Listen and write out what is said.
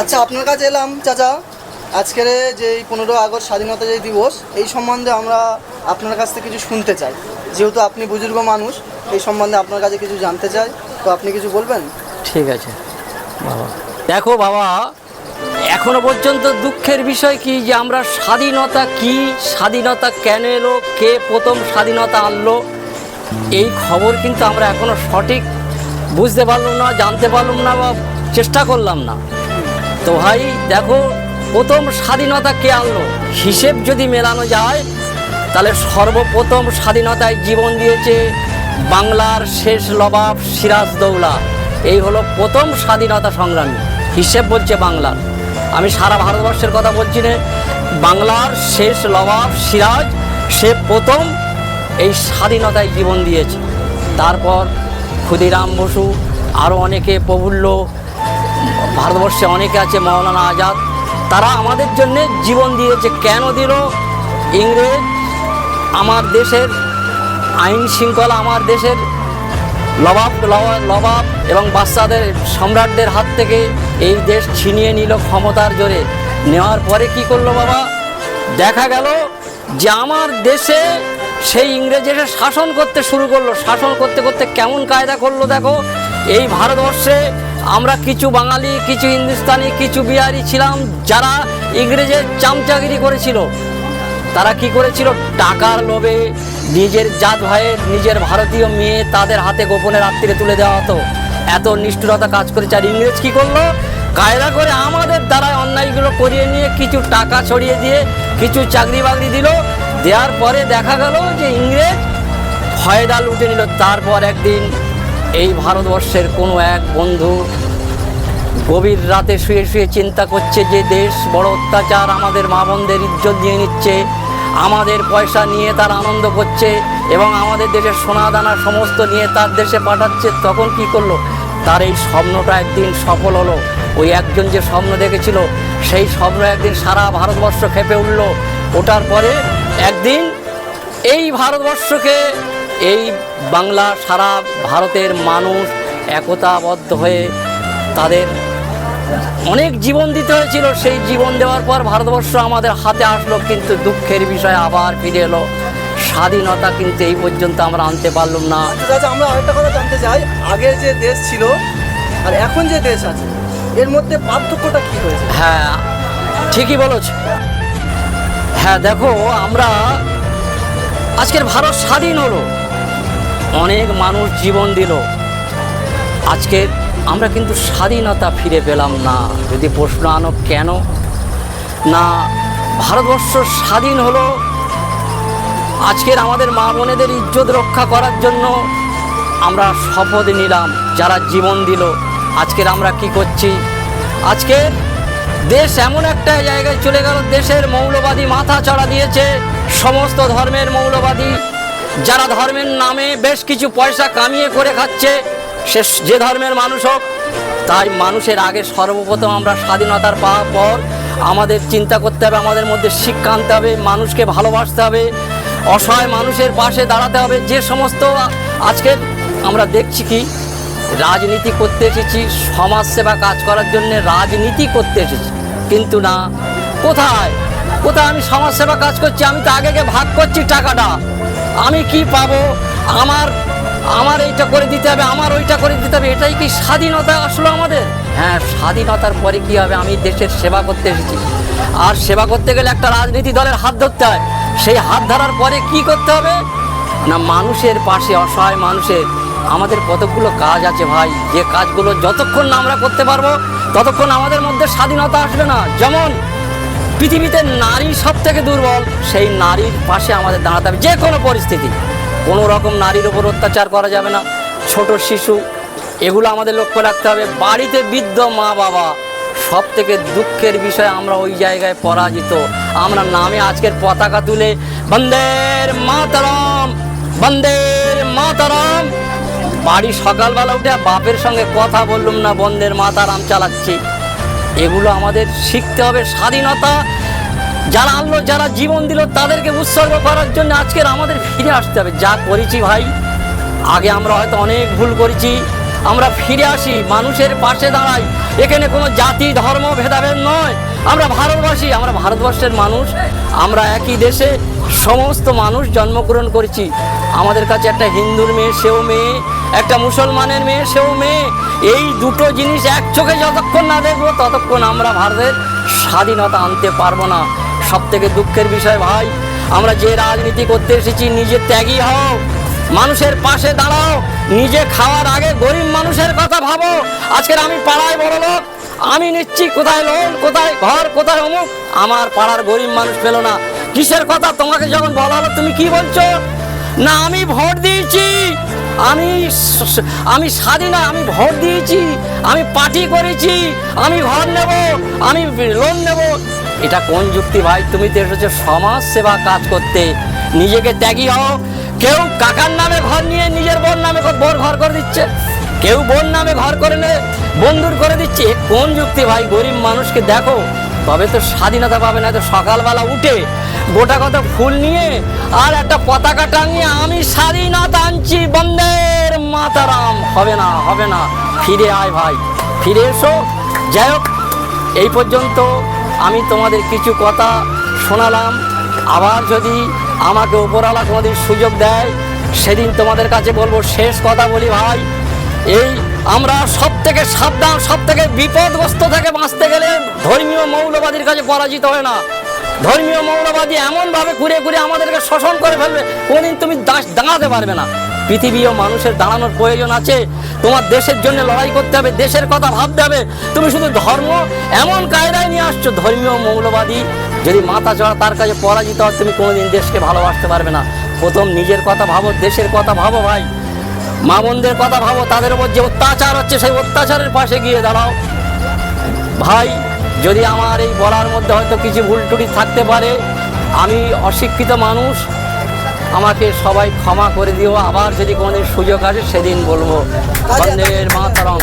আচ্ছা আপনার কাছে এলাম, চাচা। আজকের যে পনেরো আগস্ট স্বাধীনতা যে দিবস, এই সম্বন্ধে আমরা আপনার কাছ থেকে কিছু শুনতে চাই। যেহেতু আপনি বুজুর্গ মানুষ, এই সম্বন্ধে আপনার কাছে কিছু জানতে চাই। তো আপনি কিছু বলবেন? ঠিক আছে। বাবা। দেখো বাবা, এখনও পর্যন্ত দুঃখের বিষয় কি যে আমরা স্বাধীনতা কি, স্বাধীনতা কেন এলো, কে প্রথম স্বাধীনতা আনলো, এই খবর কিন্তু আমরা এখনও সঠিক বুঝতে পারলাম না, জানতে পারলাম না বা চেষ্টা করলাম না। তো ভাই, দেখো, প্রথম স্বাধীনতা কে আনলো? হিসেব যদি মেলানো যায়, তাহলে সর্বপ্রথম স্বাধীনতায় জীবন দিয়েছে বাংলার শেষ লবাব সিরাজ দৌলা। এই হলো প্রথম স্বাধীনতা সংগ্রামী। হিসেব বলছে বাংলার। আমি সারা ভারতবর্ষের কথা বলছি না, বাংলার শেষ লবাব সিরাজ, সে প্রথম এই স্বাধীনতায় জীবন দিয়েছে। তারপর ক্ষুদিরাম বসু আরও অনেকে প্রফুল্ল ভারতবর্ষে অনেকে আছে মৌলানা আজাদ। তারা আমাদের জন্য জীবন দিয়েছে। কেন দিল? ইংরেজ আমার দেশের আইন শৃঙ্খলা আমার দেশের লবাব লবা- লবাব এবং বাচ্চাদের সম্রাটদের হাত থেকে এই দেশ ছিনিয়ে নিল ক্ষমতার জোরে। নেওয়ার পরে কি করল বাবা? দেখা গেল যে আমার দেশে সেই ইংরেজ এসে শাসন করতে শুরু করল। শাসন করতে করতে কেমন কায়দা করল দেখো? এই ভারতবর্ষে আমরা কিছু বাঙালি, কিছু হিন্দুস্তানি, কিছু বিহারি ছিলাম যারা ইংরেজের চামচাগিরি করেছিল। তারা কি করেছিল? টাকার লোভে নিজের জাত ভাইয়ের, নিজের ভারতীয় মেয়ে তাদের হাতে গোপনে রাত্রিরে তুলে দেওয়া হতো। এত নিষ্ঠুরতা কাজ করেছে। আর ইংরেজ কি করল? কায়দা করে আমাদের দ্বারা অন্যায়গুলো করিয়ে নিয়ে কিছু টাকা ছড়িয়ে দিয়ে কিছু চাকরি বাকরি দিল। দেওয়ার পরে দেখা গেল যে ইংরেজ ফয়দা লুটে নিল। তারপর একদিন এই ভারতবর্ষের কোনো এক বন্ধু গভীর রাতে শুয়ে শুয়ে চিন্তা করছে যে দেশ বড় অত্যাচার, আমাদের মা বোনদের ইজ্জত দিয়ে নিচ্ছে, আমাদের পয়সা নিয়ে তার আনন্দ করছে এবং আমাদের দেশের সোনা দানা সমস্ত নিয়ে তার দেশে পাঠাচ্ছে, তখন কি করল? তার এই স্বপ্নটা একদিন সফল হলো। ওই একজন যে স্বপ্ন দেখেছিল, সেই স্বপ্ন একদিন সারা ভারতবর্ষ খেপে উঠল। ওঠার পরে একদিন এই ভারতবর্ষকে, এই বাংলা সারা ভারতের মানুষ একতাবদ্ধ হয়ে তাদের অনেক জীবন দিতে হয়েছিল। সেই জীবন দেওয়ার পর ভারতবর্ষ আমাদের হাতে আসলো কিন্তু দুঃখের বিষয় আবার ফিরে এলো। স্বাধীনতা কিন্তু এই পর্যন্ত আমরা আনতে পারলাম না। আচ্ছা চাচা আমরা আরেকটা কথা জানতে চাই। আগে যে দেশ ছিল আর এখন যে দেশ আছে এর মধ্যে পার্থক্যটা কি হয়েছে? হ্যাঁ ঠিকই বলেছ। হ্যাঁ দেখো আমরা আজকের ভারত স্বাধীন হলো। অনেক মানুষ জীবন দিল। আজকে আমরা কিন্তু স্বাধীনতা ফিরে পেলাম না। যদি প্রশ্ন আনো কেন? না, ভারতবর্ষ স্বাধীন হলো আজকের আমাদের মা বোনেদের ইজ্জত রক্ষা করার জন্য আমরা শপথ নিলাম, যারা জীবন দিল। আজকের আমরা কি করছি? আজকে দেশ এমন একটা জায়গায় চলে গেল, দেশের মৌলবাদী মাথা চড়া দিয়েছে, সমস্ত ধর্মের মৌলবাদী যারা ধর্মের নামে বেশ কিছু পয়সা কামিয়ে করে খাচ্ছে, সে যে ধর্মের মানুষ হোক, তাই মানুষের আগে সর্বপ্রথম আমরা স্বাধীনতার পাওয়ার পর আমাদের চিন্তা করতে হবে, আমাদের মধ্যে শিক্ষা আনতে হবে, মানুষকে ভালোবাসতে হবে, অসহায় মানুষের পাশে দাঁড়াতে হবে। যে সমস্ত আজকে আমরা দেখছি কি, রাজনীতি করতে এসেছি, সমাজসেবা কাজ করার জন্য রাজনীতি করতে এসেছি। কিন্তু না, কোথায়? কোথায় আমি সমাজসেবা কাজ করছি, আমি তো আগে ভাগ করছি টাকাটা। আমি কি পাবো? আমার আমার এইটা করে দিতে হবে, আমার ওইটা করে দিতে হবে, এটাই কি স্বাধীনতা আসলো আমাদের? হ্যাঁ স্বাধীনতার পরে কি হবে? আমি দেশের সেবা করতে এসেছি। আর সেবা করতে গেলে একটা রাজনীতি দলের হাত ধরতে হয়। সেই হাত ধরার পরে কি করতে হবে? না, মানুষের পাশে, অসহায় মানুষের, আমাদের কতগুলো কাজ আছে ভাই? যে কাজগুলো যতক্ষণ না আমরা করতে পারব, ততক্ষণ আমাদের মধ্যে স্বাধীনতা আসবে না। যেমন পৃথিবীতে নারী সব থেকে দুর্বল, সেই নারীর পাশে আমাদের দাঁড়াতে হবে। যে কোনো পরিস্থিতি, কোনো রকম নারীর ওপর অত্যাচার করা যাবে না। ছোট শিশু, এগুলো আমাদের লক্ষ্য রাখতে হবে। বাড়িতে বৃদ্ধ মা বাবা সব থেকে দুঃখের বিষয়, আমরা ওই জায়গায় পরাজিত। আমরা নামে আজকের পতাকা তুলে, বন্দের মাতারাম বন্দের মাতারাম। বাড়ি সকালবেলা উঠে বাপের সঙ্গে কথা বললুম না, বন্দের মাতারাম চালাচ্ছি। এগুলো আমাদের শিখতে হবে স্বাধীনতা। যারা আনলো, যারা জীবন দিল, তাদেরকে উৎসর্গ করার জন্য আজকের আমাদের ফিরে আসতে হবে। যা করেছি ভাই, আগে আমরা হয়তো অনেক ভুল করেছি। আমরা ফিরে আসি, মানুষের পাশে দাঁড়াই। এখানে কোনো জাতি, ধর্ম, ভেদাভেদ নয়। আমরা ভারতবাসী, আমরা ভারতবর্ষের মানুষ। আমরা একই দেশে সমস্ত মানুষ জন্মগ্রহণ করেছি। আমাদের কাছে একটা হিন্দুর মেয়ে, সেও মেয়ে। একটা মুসলমানের মেয়ে, সেও মেয়ে। দুটো জিনিস এক চোখে যতক্ষণ না দেখব, ততক্ষণ আমরা ভারতের স্বাধীনতা আনতে পারব না। সব থেকে দুঃখের বিষয় ভাই, আমরা যে রাজনীতি করতে এসেছি, নিজে ত্যাগী হও, মানুষের পাশে দাঁড়াও, নিজে খাওয়ার আগে গরিব মানুষের কথা ভাবো। আজকের আমি পাড়ায় বড় লোক, আমি নিচ্ছি কোথায় লোন, কোথায় ঘর, কোথায় অমুক, আমার পাড়ার গরিব মানুষ পেল না। কিসের কথা তোমাকে যখন বলা হলো, তুমি কি বলছো? না, আমি ভোট দিয়েছি। আমি আমি স্বাধীনা, আমি ভোট দিয়েছি, আমি পার্টি করেছি, আমি ঘর নেব, আমি লোন নেব। এটা কোন যুক্তি ভাই? তুমি তো এসেছ সমাজ সেবা কাজ করতে। নিজেকে ত্যাগী হও। কেউ কাকার নামে ঘর নিয়ে নিজের বোন নামে বোর ঘর করে দিচ্ছে। কেউ বোন নামে ঘর করে নে, বন্ধুর করে দিচ্ছে। কোন যুক্তি ভাই? গরিব মানুষকে দেখো। তবে তো স্বাধীনতা পাবে না, তো সকালবেলা উঠে গোটা কত ফুল নিয়ে আর একটা পতাকা টাঙিয়ে আমি স্বাধীনতা আনছি, বন্দের মাতারাম। হবে না হবে না। ফিরে আয় ভাই, ফিরে এসো। যাই হোক, এই পর্যন্ত আমি তোমাদের কিছু কথা শোনালাম। আবার যদি আমাকে উপরওয়ালা তোমাদের সুযোগ দেয়, সেদিন তোমাদের কাছে বলব, শেষ কথা বলি ভাই। এই আমরা সব থেকে সাবধান সব থেকে বিপদগ্রস্ত থেকে বাঁচতে গেলে ধর্মীয় মৌলবাদীর কাছে পরাজিত হয় না। ধর্মীয় মৌলবাদী এমনভাবে ঘুরে ঘুরে আমাদেরকে শোষণ করে ফেলবে, কোনদিন তুমি দাস- দাঁড়াতে পারবে না। পৃথিবী ও মানুষের দাঁড়ানোর প্রয়োজন আছে। তোমার দেশের জন্য লড়াই করতে হবে, দেশের কথা ভাবতে হবে। তুমি শুধু ধর্ম এমন কায়দায় নিয়ে আসছো, ধর্মীয় মৌলবাদী যদি মাথা চড়া তার কাছে পরাজিত হয় তুমি কোনোদিন দেশকে ভালোবাসতে পারবে না। প্রথম নিজের কথা ভাবো, দেশের কথা ভাবো ভাই। মা বোনদের কথা ভাবো তাদের উপর যে অত্যাচার হচ্ছে সেই অত্যাচারের পাশে গিয়ে দাঁড়াও। ভাই যদি আমার এই বলার মধ্যে হয়তো কিছু ভুল টুটি থাকতে পারে আমি অশিক্ষিত মানুষ আমাকে সবাই ক্ষমা করে দিও। আবার যদি কোনোদিন সুযোগ আসে সেদিন বলব। বন্দের মাতারম।